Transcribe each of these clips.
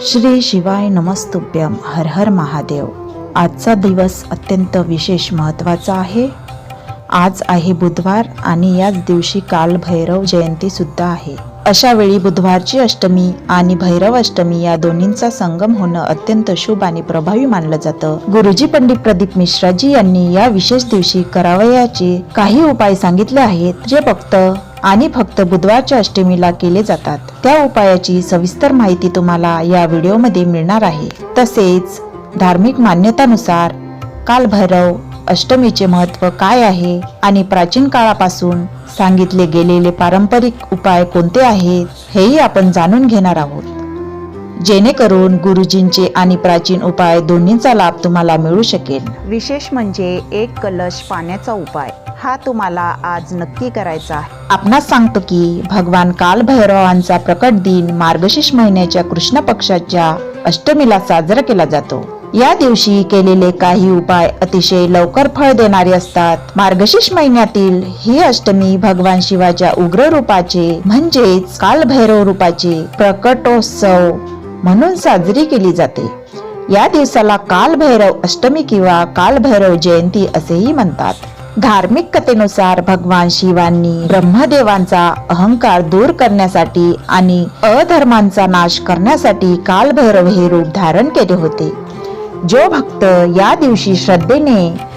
श्री शिवाय नमस्तुभ्यम हर हर महादेव. आजचा दिवस अत्यंत विशेष महत्त्वाचा आहे. आज आहे बुधवार आणि याच दिवशी कालभैरव जयंतीसुद्धा जयंती सुद्धा आहे. अशा वेळी बुधवारची अष्टमी आणि भैरव अष्टमी या दोन्हींचा संगम होणं अत्यंत शुभ आणि प्रभावी मानलं जातं. गुरुजी पंडित प्रदीप मिश्राजी यांनी या विशेष दिवशी करावयाचे काही उपाय सांगितले आहेत जे फक्त आणि फक्त बुधवारच्या अष्टमीला केले जातात. त्या उपायाची सविस्तर माहिती तुम्हाला या व्हिडिओमध्ये मिळणार आहे. तसेच धार्मिक मान्यतानुसार काल भैरव अष्टमीचे महत्त्व काय आहे आणि प्राचीन काळापासून सांगितले गेलेले पारंपरिक उपाय कोणते आहेत हेही आपण जाणून घेणार आहोत. जेणेकरून गुरुजींचे आणि प्राचीन उपाय दोन्हींचा लाभ तुम्हाला मिळू शकेल. विशेष म्हणजे एक कलश पाण्याचा उपाय हा तुम्हाला आज नक्की करायचा आहे. आपणास सांगतो की भगवान काल भैरवांचा प्रकट दिन मार्गशीर्ष महिन्याच्या कृष्ण पक्षाच्या अष्टमीला साजरा केला जातो. या दिवशी केलेले काही उपाय अतिशय लवकर फळ देणारे असतात. मार्गशीर्ष महिन्यातील ही अष्टमी भगवान शिवाच्या उग्र रूपाचे म्हणजेच कालभैरव रूपाचे प्रकटोत्सव म्हणून साजरी केली जाते. या दिवसाला कालभैरव अष्टमी किंवा कालभैरव जयंती असेही म्हणतात. धार्मिक कथेनुसार भगवान शिवांनी ब्रह्मदेवांचा अहंकार दूर करण्यासाठी आणि अधर्मांचा नाश करण्यासाठी कालभैरव हे रूप धारण केले होते. जो भक्त या दिवशी श्रद्धेने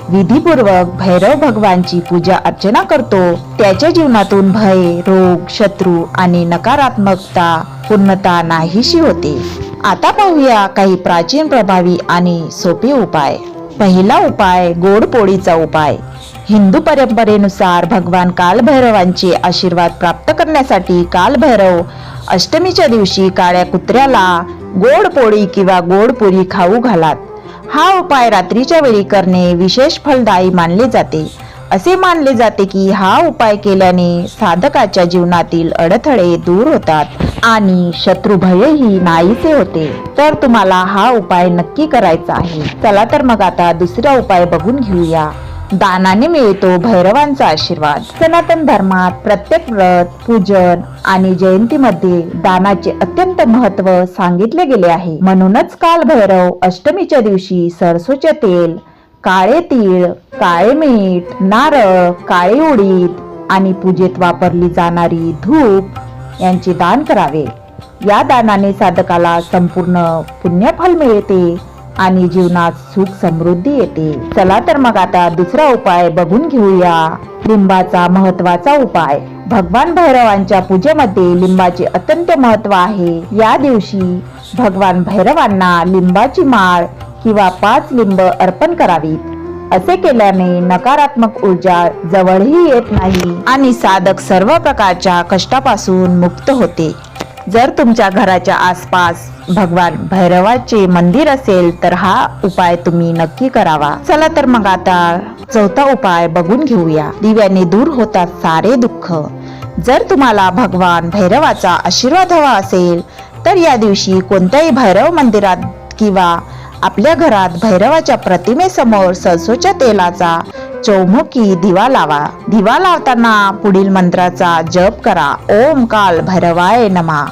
विधीपूर्वक भैरव भगवानची पूजा अर्चना करतो त्याच्या जीवनातून भय रोग शत्रू आणि नकारात्मकता पूर्णता नाहीशी होते. आता पाहूया काही प्राचीन प्रभावी आणि सोपे उपाय. पहिला उपाय गोड पोळीचा उपाय. हिंदू परंपरेनुसार भगवान कालभैरवांचे आशीर्वाद प्राप्त करण्यासाठी कालभैरव अष्टमीच्या दिवशी काळ्या कुत्र्याला गोड पोळी किंवा गोड पुरी खाऊ घालात. हा उपाय रात्रीच्या वेळी करणे विशेष फलदायी मानले जाते. असे मानले जाते की हा उपाय केल्याने साधकाच्या जीवनातील अडथळे दूर होतात आणि शत्रुभयही नाहीसे होते. तर तुम्हाला हा उपाय नक्की करायचा आहे. चला तर मग आता दुसरा उपाय बघून घेऊया. दानाने मिळतो भैरवांचा आशीर्वाद. सनातन धर्मात प्रत्येक व्रत पूजन आणि जयंतीमध्ये दानाचे अत्यंत महत्त्व सांगितले गेले आहे. म्हणूनच काल भैरव अष्टमीच्या दिवशी सरसोचे तेल काळे तीळ काळे मीठ नारळ काळे उडीद आणि पूजेत वापरली जाणारी धूप यांचे दान करावे. या दानाने साधकाला संपूर्ण पुण्यफल मिळते. आणि जीवनात सुख समृद्धी येते. चला तर मग आता दुसरा उपाय बघून घेऊया. लिंबाचा महत्त्वाचा उपाय. भगवान भैरवांच्या पूजेमध्ये लिंबाचे अत्यंत महत्त्व आहे. या दिवशी भगवान भैरवांना लिंबाची माळ किंवा पाच लिंब अर्पण करावीत. असे केल्याने नकारात्मक ऊर्जा जवळही येत नाही आणि साधक सर्व प्रकारच्या कष्टापासून मुक्त होते. जर तुमच्या घराच्या आसपास भगवान भैरवाचे मंदिर असेल तर हा उपाय तुम्ही नक्की करावा. चला तर मग आता चौथा उपाय बघून घेऊया. दिव्याने दूर होतात सारे दुःख. जर तुम्हाला भगवान भैरवाचा आशीर्वाद हवा असेल तर या दिवशी कोणत्याही भैरव मंदिरात किंवा आपल्या घरात भैरवाच्या प्रतिमेसमोर सरसोच्या तेलाचा चौमुखी दिवा लावा. दिवा लावताना पुढील मंत्राचा जप करा. ओम काल भैरवाय नमा.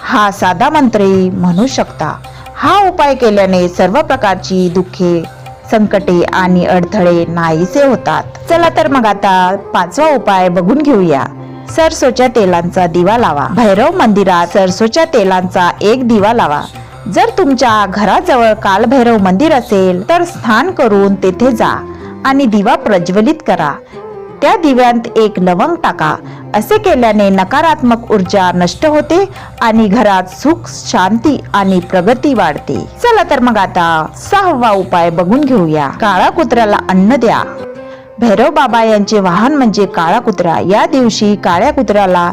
हा साधा मंत्री म्हणू शकता. हा उपाय केल्याने सर्व प्रकारची दुःखे संकटे आणि अडथळे नाहीसे होतात. चला तर मग आता पाचवा उपाय बघून घेऊया. सरसोच्या तेलांचा दिवा लावा. भैरव मंदिरात सरसोच्या तेलांचा एक दिवा लावा. जर तुमच्या घराजवळ कालभैरव मंदिर असेल तर स्नान करून तेथे जा आणि दिवा प्रज्वलित करा. त्या दिव्यांत एक लवंग टाका. असे केल्याने नकारात्मक ऊर्जा नष्ट होते आणि घरात सुख शांती आणि प्रगती वाढते. चला तर मग आता सहावा उपाय बघून घेऊया. काळा कुत्र्याला अन्न द्या. भैरव बाबा यांचे वाहन म्हणजे काळा कुत्रा. या दिवशी काळ्या कुत्र्याला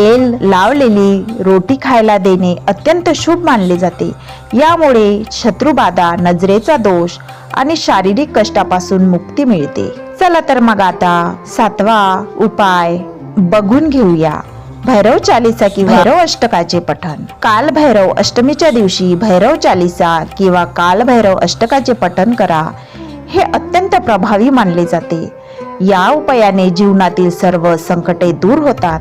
तेल लावलेली रोटी खायला देणे अत्यंत शुभ मानले जाते. यामुळे शत्रुबाधा नजरेचा दोष आणि शारीरिक कष्टापासून मुक्ती मिळते. चला तर मग आता सातवा उपाय बघून घेऊया. भैरव चालिसा किंवा भैरव अष्टकाचे पठण. काल भैरव अष्टमीच्या दिवशी भैरव चालिसा किंवा काल भैरव अष्टकाचे पठण करा हे अत्यंत प्रभावी मानले जाते. या उपायाने जीवनातील सर्व संकटे दूर होतात.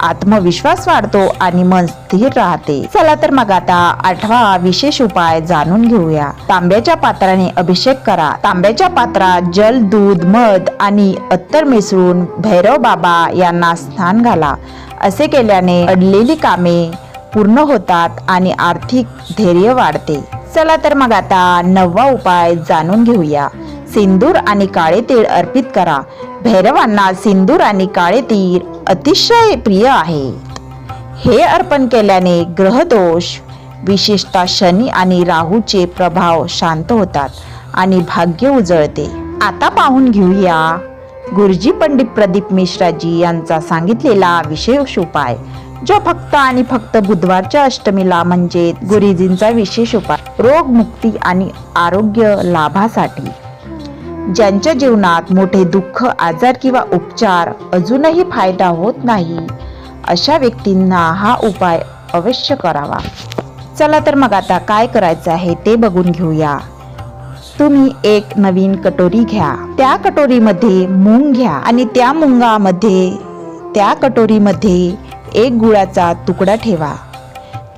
आत्मविश्वास वाढतो आणि मन स्थिर राहते. चला तर मग आता आठवा विशेष उपाय जाणून घेऊया. तांब्याच्या पात्राने अभिषेक करा. तांब्याच्या पात्रात जल दूध मध आणि अत्तर मिसळून भैरव बाबा यांना स्नान घाला. असे केल्याने अडलेली कामे पूर्ण होतात आणि आर्थिक धैर्य वाढते. चला तर मग आता नववा उपाय जाणून घेऊया. सिंदूर आणि काळे तीळ अर्पित करा. भैरवांना सिंदूर आणि काळे तीळ अतिशय प्रिय आहेत हे अर्पण केल्याने ग्रहदोष विशेषतः शनी आणि राहूचे प्रभाव शांत होतात आणि भाग्य उजळते. आता पाहून घेऊया. गुरुजी पंडित प्रदीप मिश्राजी यांचा सांगितलेला विशेष उपाय जो फक्त आणि फक्त बुधवारच्या अष्टमीला म्हणजे गुरुजींचा विशेष उपाय. रोगमुक्ती आणि आरोग्य लाभासाठी. ज्यांच्या जीवनात मोठे दुःख आजार किंवा उपचार अजूनही फायदा होत नाही अशा व्यक्तींना हा उपाय अवश्य करावा. चला तर मग आता काय करायचं आहे ते बघून घेऊया. तुम्ही एक नवीन कटोरी घ्या. त्या कटोरीमध्ये मूग घ्या आणि त्या मुंगामध्ये त्या कटोरीमध्ये एक गुळाचा तुकडा ठेवा.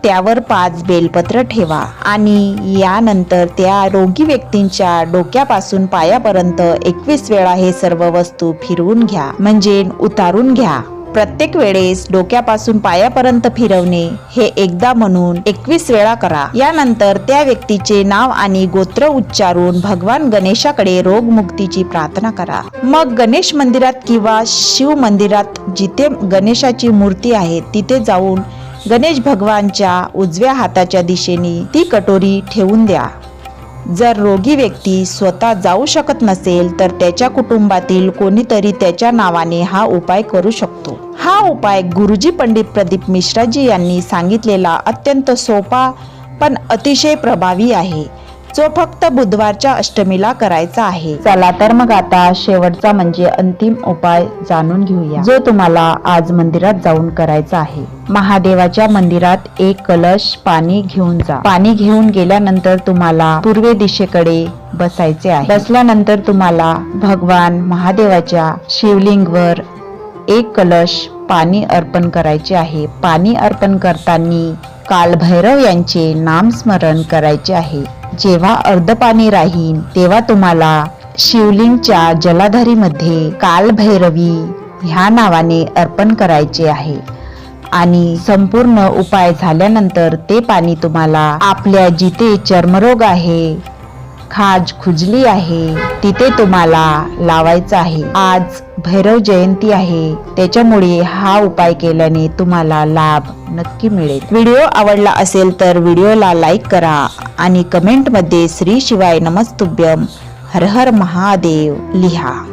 त्यावर पाच बेलपत्र ठेवा आणि यानंतर त्या रोगी व्यक्तींच्या डोक्यापासून पायापर्यंत एकवीस वेळा हे सर्व वस्तू फिरवून घ्या म्हणजे उतारून घ्या. प्रत्येक वेळेस डोक्यापासून पायापर्यंत फिरवणे हे एकदा म्हणून एकवीस वेळा करा. यानंतर त्या व्यक्तीचे नाव आणि गोत्र उच्चारून भगवान गणेशाकडे रोगमुक्तीची प्रार्थना करा. मग गणेश मंदिरात किंवा शिव मंदिरात जिथे गणेशाची मूर्ती आहे तिथे जाऊन गणेश भगवानच्या उजव्या हाताच्या दिशेने ती कटोरी ठेवून द्या. जर रोगी व्यक्ती स्वतः जाऊ शकत नसेल तर त्याच्या कुटुंबातील कोणीतरी त्याच्या नावाने हा उपाय करू शकतो. हा उपाय गुरुजी पंडित प्रदीप मिश्राजी यांनी सांगितलेला अत्यंत सोपा पण अतिशय प्रभावी आहे. जो फक्त बुधवारच्या अष्टमीला करायचा आहे. चला तर मग आता शेवटचा म्हणजे अंतिम उपाय जाणून घेऊया. जो तुम्हाला आज मंदिरात जाऊन करायचा आहे. महादेवाच्या मंदिरात एक कलश पाणी घेऊन जा. पाणी घेऊन गेल्यानंतर तुम्हाला पूर्वे दिशेकडे बसायचे आहे. बसल्यानंतर तुम्हाला भगवान महादेवाच्या शिवलिंगवर एक कलश पाणी अर्पण करायचे आहे. पाणी अर्पण करताना कालभैरव यांचे नामस्मरण करायचे आहे. जेव्हा अर्ध पाणी राहील तेव्हा तुम्हाला शिवलिंगच्या जलाधारीमध्ये कालभैरवी ह्या नावाने अर्पण करायचे आहे. आणि संपूर्ण उपाय झाल्यानंतर ते पाणी तुम्हाला आपल्या जिथे चर्मरोग आहे खाज खुजली आहे. तिथे तुम्हाला लावायचं आहे. आज भैरव जयंती आहे. त्याच्यामुळे हा उपाय केल्याने तुम्हाला लाभ नक्की मिळेल. व्हिडिओ आवडला असेल तर व्हिडिओला लाईक करा आणि कमेंटमध्ये श्री शिवाय नमस्तुभ्यम. हर हर महादेव. लिहा.